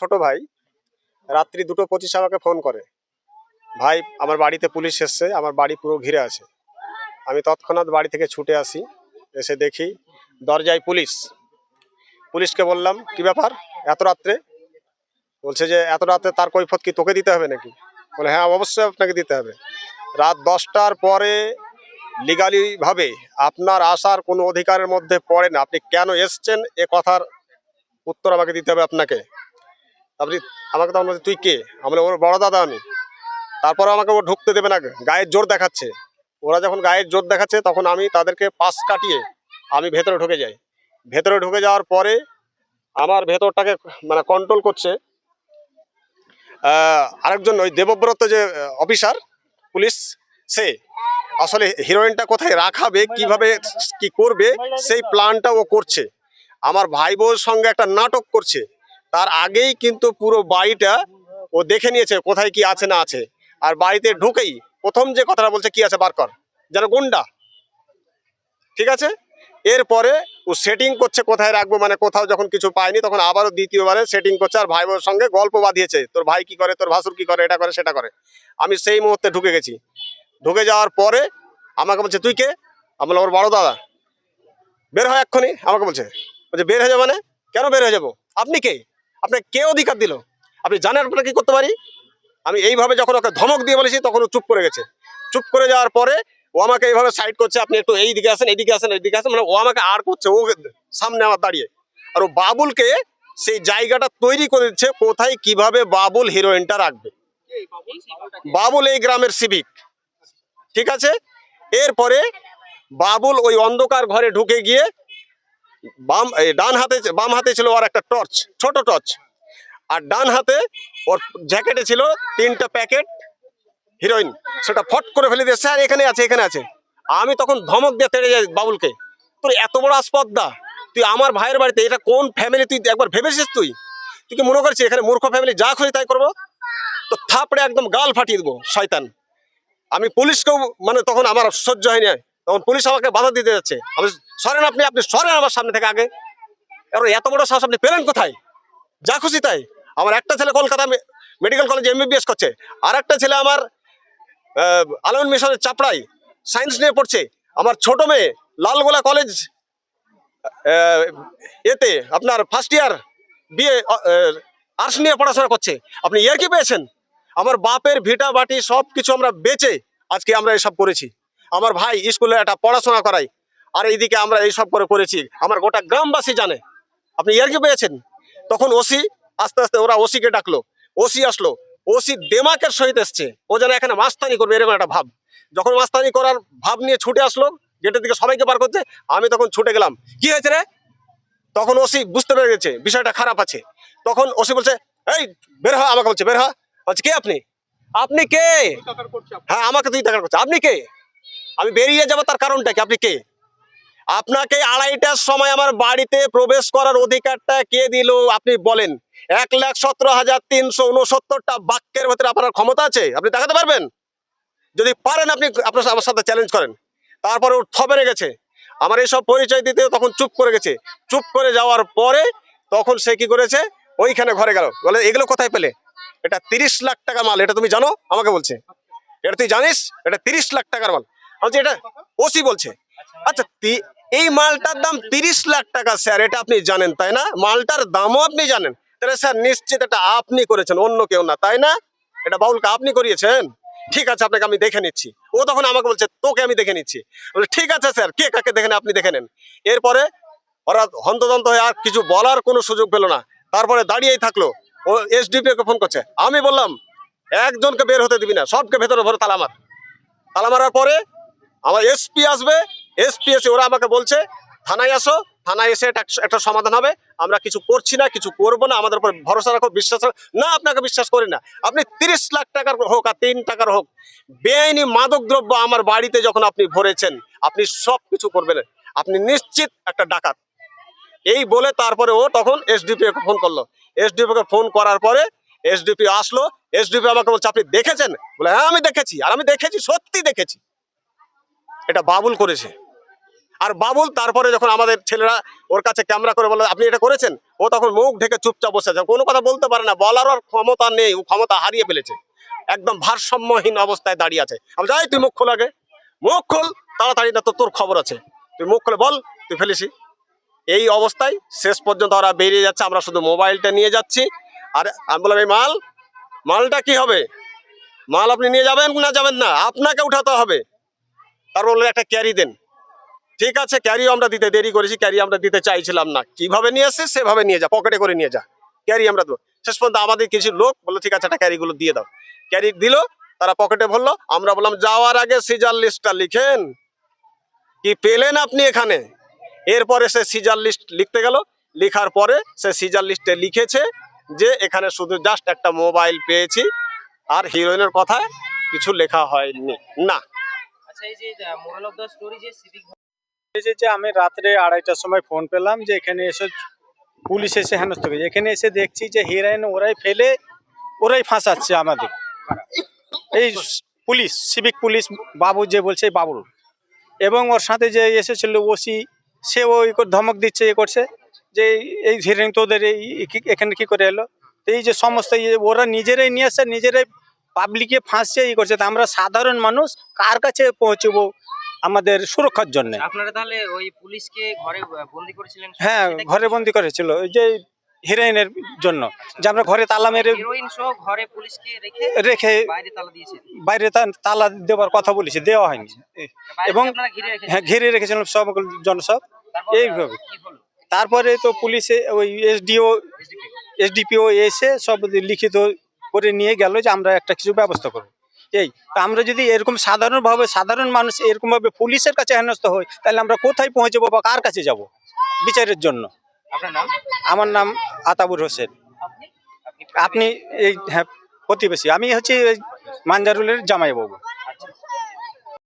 ছোট ভাই রাত্রি দুটো পঁচিশে আমাকে ফোন করে, ভাই, আমার বাড়িতে পুলিশ এসছে, আমার বাড়ি পুরো ঘিরে আছে। আমি তৎক্ষণাৎ বাড়ি থেকে ছুটে আসি, এসে দেখি দরজায় পুলিশ। পুলিশকে বললাম, কি ব্যাপার? এত রাত্রে? বলছে যে, এত রাত্রে তার কৈফত কি তোকে দিতে হবে নাকি? বলে হ্যাঁ অবশ্যই আপনাকে দিতে হবে। রাত দশটার পরে লিগালিভাবে আপনার আসার কোনো অধিকারের মধ্যে পড়ে না। আপনি কেন এসছেন? এ কথার উত্তর আমাকে দিতে হবে আপনাকে। আপনি আমাকে তখন বলছে তুই কে? আমি বললাম, ওর বড় দাদা আমি। তারপরে আমাকে ও ঢুকতে দেবে না গায়ের জোর দেখাচ্ছে। ওরা যখন গায়ের জোর দেখাচ্ছে তখন আমি তাদেরকে পাশ কাটিয়ে আমি ভেতরে ঢুকে যাই। ভেতরে ঢুকে যাওয়ার পরে আমার ভেতরটাকে মানে কন্ট্রোল করছে আরেকজন ওই দেবব্রত যে অফিসার পুলিশ সে আসলে হিরোইনটা কোথায় রাখাবে কীভাবে কি করবে সেই প্ল্যানটা ও করছে। আমার ভাই বউর সঙ্গে একটা নাটক করছে। তার আগেই কিন্তু পুরো বাড়িটা ও দেখে নিয়েছে কোথায় কি আছে না আছে। আর বাড়িতে ঢুকেই প্রথম যে কথাটা বলছে কি আছে বার কর। যেন গুন্ডা। ঠিক আছে? এরপরে ও সেটিং করছে কোথায় রাখব মানে কোথাও যখন কিছু পায়নি তখন আবারও দ্বিতীয়বারে সেটিং করছে আর ভাই বোনের সঙ্গে গল্প বাঁধিয়েছে তোর ভাই কি করে তোর ভাসুর কি করে এটা করে সেটা করে। আমি সেই মুহূর্তে ঢুকে গেছি। ঢুকে যাওয়ার পরে আমাকে বলছে তুই কে? আমি বললাম, ওর বড় দাদা। বের হয় এক্ষুনি? আমাকে বলছে বলছে বের হয়ে যাব মানে? কেন বের হয়ে যাব? আপনি কে? আপনাকে কে অধিকার দিল? আপনি জানেন আপনারা কি করতে পারি? আমি এইভাবে যখন ওকে ধমক দিয়ে বলেছি, তখন ও চুপ করে গেছে। চুপ করে যাওয়ার পরে ও আমাকে এইভাবে সাইড করছে, আপনি একটু এই দিকে আসেন, এইদিকে আসেন এইদিকে আসেন মানে ও আমাকে আর করছে, ও সামনে আমার দাঁড়িয়ে। আর ও বাবুলকে সেই জায়গাটা তৈরি করে দিচ্ছে, কোথায়, কীভাবে বাবুল হিরোইনটা রাখবে। বাবুল এই গ্রামের সিভিক ঠিক আছে? এরপরে বাবুল ওই অন্ধকার ঘরে ঢুকে গিয়ে বাম ডান হাতে বাম হাতে ছিল ওর একটা টর্চ, ছোট টর্চ। আর ডান হাতে ওর জ্যাকেটে ছিল তিনটা প্যাকেট হিরোইন, সেটা ফট করে ফেলে দিয়ে, স্যার, এখানে আছে এখানে আছে। আমি তখন ধমক দিয়ে তেড়ে যাই বাবুলকে, তোর এত বড় আসপদ্দা তুই আমার ভাইয়ের বাড়িতে, এটা কোন ফ্যামিলি তুই একবার ভেবেছিস তুই? তুই কি মনে করছিস এখানে মূর্খ ফ্যামিলি যা খুশি তাই করব? তো থাপড়ে একদম গাল ফাটিয়ে দেবো, শয়তান। আমি পুলিশকেও মানে তখন আমার সহ্য হয়নি। তখন পুলিশ আমাকে বাধা দিতে যাচ্ছে। আমি সরেন আপনি আপনি সরেন আমার সামনে থেকে আগে। এবার এত বড় সাহস আপনি পেলেন কোথায়? যা খুশি তাই। আমার একটা ছেলে কলকাতা মেডিকেল কলেজে এমবিবিএস করছে। আর একটা ছেলে আমার আলমন মিশনের চাপড়াই সায়েন্স নিয়ে পড়ছে। আমার ছোট মেয়ে, লালগোলা কলেজ এতে আপনার ফার্স্ট ইয়ার বিএ আর্টস নিয়ে পড়াশোনা করছে। আপনি ইয়ার কি পেয়েছেন? আমার বাপের ভিটা বাটি সব কিছু আমরা বেচে আজকে আমরা এসব করেছি। আমার ভাই স্কুলে একটা পড়াশোনা করাই আর এইদিকে আমরা এইসব করে করেছি। আমার গোটা গ্রামবাসী জানে। আপনি ইয়ার কি পেয়েছেন? তখন ওসি আস্তে আস্তে ওরা ওসিকে ডাকলো। ওসি আসলো। ওসি দেমাকের সহিত এসছে। ও যেন এখানে মাস্তানি করবে এরকম একটা ভাব। যখন মাস্তানি করার ভাব নিয়ে ছুটে আসলো গেটের দিকে সবাইকে বার করছে আমি তখন ছুটে গেলাম। কি হয়েছে রে? তখন ওসি বুঝতে পেরে গেছে বিষয়টা খারাপ আছে। তখন ওসি বলছে এই বের হ আমাকে বলছে বের হ। বলছে কে আপনি? আপনি কে? হ্যাঁ আমাকে তুই দেখার করছে। আপনি কে? আমি বেরিয়ে যাব তার কারণটা কি? আপনি কে? আপনাকে আড়াইটার সময় আমার বাড়িতে প্রবেশ করার অধিকারটা কে দিল? আপনি বলেন। এক লাখ সতেরো হাজার তিনশো উনসত্তরটা বাক্যের ভেতরে আপনার ক্ষমতা আছে? আপনি দেখাতে পারবেন? যদি পারেন আপনি আপনার আমার সাথে চ্যালেঞ্জ করেন। তারপরে ও থবেরে গেছে। আমার এইসব পরিচয় দিতে তখন চুপ করে গেছে। চুপ করে যাওয়ার পরে তখন সে কি করেছে? ওইখানে ঘরে গেল। বলে, এগুলো কোথায় পেলে? এটা তিরিশ লাখ টাকা মাল। এটা তুমি জানো? আমাকে বলছে। এটা তুই জানিস? এটা তিরিশ লাখ টাকার মাল। বলছি, এটা ওসি বলছে। আচ্ছা এই মালটার দাম তিরিশ লাখ টাকা স্যার এটা আপনি জানেন তাই না? মালটার দামও আপনি জানেন। তাহলে স্যার নিশ্চিত এটা আপনি করেছেন অন্য কেউ না তাই না? এটা বাউলকে আপনি করিয়েছেন? ঠিক আছে আপনাকে আমি দেখে নিচ্ছি। ও তখন আমাকে বলছে তোকে আমি দেখে নিচ্ছি। ঠিক আছে স্যার কে কাকে দেখে নেন আপনি দেখে নেন। এরপরে ওরা হন্তদন্ত হয়ে আর কিছু বলার কোনো সুযোগ পেল না। তারপরে দাঁড়িয়েই থাকল। ও এসডিপিও কে ফোন করছে। আমি বললাম একজনকে বের হতে দিবি না সবকে ভেতরে ভরে তালা মার। তালা মারার পরে আমার এসপি আসবে এসপি এসে ওরা আমাকে বলছে, থানায় আসো, থানায় এসে এটা একটা সমাধান হবে। আমরা কিছু করছি না, কিছু করব না, আমাদের উপর ভরসা রাখো, বিশ্বাস রাখো। না, আপনাকে বিশ্বাস করি না। আপনি তিরিশ লাখ টাকার হোক আর তিন টাকার হোক, বেআইনি মাদক দ্রব্য আমার বাড়িতে যখন আপনি ভরেছেন, আপনি সব কিছু করবেন। আপনি নিশ্চিত একটা ডাকাত। এই বলে তারপরে ও তখন এসডিপি ফোন করল। এসডিপি কে ফোন করার পরে এসডিপি আসলো। এসডিপি আমাকে বলছে, আপনি দেখেছেন? বলে হ্যাঁ আমি দেখেছি, আর আমি দেখেছি, সত্যি দেখেছি। এটা বাবুল করেছে। আর বাবুল তারপরে যখন আমাদের ছেলেরা ওর কাছে ক্যামেরা করে বলে, আপনি এটা করেছেন? ও তখন মুখ ঢেকে চুপচাপ বসে আছে। কোনো কথা বলতে পারে না। বলার ক্ষমতা নেই। ও ক্ষমতা হারিয়ে ফেলেছে। একদম ভারসাম্যহীন অবস্থায় দাঁড়িয়ে আছে। আমি যাই তুই মুখ খোল আগে। মুখ খোল, তাড়াতাড়ি না তো তোর খবর আছে। তুই মুখ খুলে বল, তুই ফেলেছি। এই অবস্থায় শেষ পর্যন্ত ওরা বেরিয়ে যাচ্ছে। আমরা শুধু মোবাইলটা নিয়ে যাচ্ছি। আর আমি বললাম, এই মাল, মালটা কি হবে? মাল আপনি নিয়ে যাবেন না যাবেন না? আপনাকে উঠাতে হবে। তারপর বললেন একটা ক্যারি দেন। ঠিক আছে ক্যারিও আমরা দিতে দেরি করেছি ক্যারি আমরা দিতে চাইছিলাম না। কীভাবে নিয়ে আসে সেভাবে নিয়ে যা পকেটে করে নিয়ে যা। ক্যারি আমরা দেবো। শেষ পর্যন্ত আমাদের কিছু লোক বলল, ঠিক আছে, একটা ক্যারিগুলো দিয়ে দাও। ক্যারি দিল, তারা পকেটে ভরলো। আমরা বললাম, যাওয়ার আগে সিজার লিস্টটা লিখেন। কি পেলেন আপনি এখানে? এরপরে সে সিজার লিস্ট লিখতে গেল। লেখার পরে সে সিজার লিস্টে লিখেছে যে, এখানে শুধু জাস্ট একটা মোবাইল পেয়েছি, আর হিরোইনের কথায় কিছু লেখা হয়নি। না। আমি রাত্রে আড়াইটার সময় ফোন পেলাম যে এখানে এসে পুলিশ এসে হেনস্থ করেছে। এখানে এসে দেখছি যে হিরাইন ওরাই ফেলে, ওরাই ফাঁসাচ্ছে আমাদের। এই পুলিশ সিভিক পুলিশ, বাবু যে বলছে বাবুল এবং ওর সাথে যে এসেছিল ওসি, সে ওই ধমক দিচ্ছে, এ করছে যে এই হিরেন তোদের এই এখানে কি করে এলো? এই যে সমস্ত ওরা নিজেরাই নিয়ে আসছে, নিজেরাই পাবলিকে ফাঁসছে ই করছে তা আমরা সাধারণ মানুষ কার কাছে পৌঁছবো আমাদের সুরক্ষার জন্য? আপনারা তাহলে ওই পুলিশকে ঘরে বন্দি করেছিলেন? হ্যাঁ ঘরে বন্দি করেছিল ওই যে হিরোইনের জন্য। যে আমরা ঘরে তালা মেরে হিরোইন সহ ঘরে পুলিশকে রেখে রেখে বাইরে তালা দিয়েছে বাইরে তা- তালা দেওয়ার কথা বলেছি দেওয়া হয়নি। এবং- ঘিরে রেখেছেন? হ্যাঁ ঘিরে রেখেছিলাম সব জনসব এইভাবে। তারপরে তো পুলিশে ওই এসডিও এসডিপিও এসে সব লিখিত করে নিয়ে গেল যে আমরা একটা কিছু ব্যবস্থা করব। এই তা আমরা যদি এরকম সাধারণভাবে সাধারণ মানুষ এরকমভাবে পুলিশের কাছে হেনস্থ হই তাহলে আমরা কোথায় পৌঁছবো বা কার কাছে যাব বিচারের জন্য? আপনার নাম? আমার নাম আতাবুর হোসেন। আপনি? এই হ্যাঁ প্রতিবেশী। আমি হচ্ছে এই মাঞ্জারুলের জামাই বাবু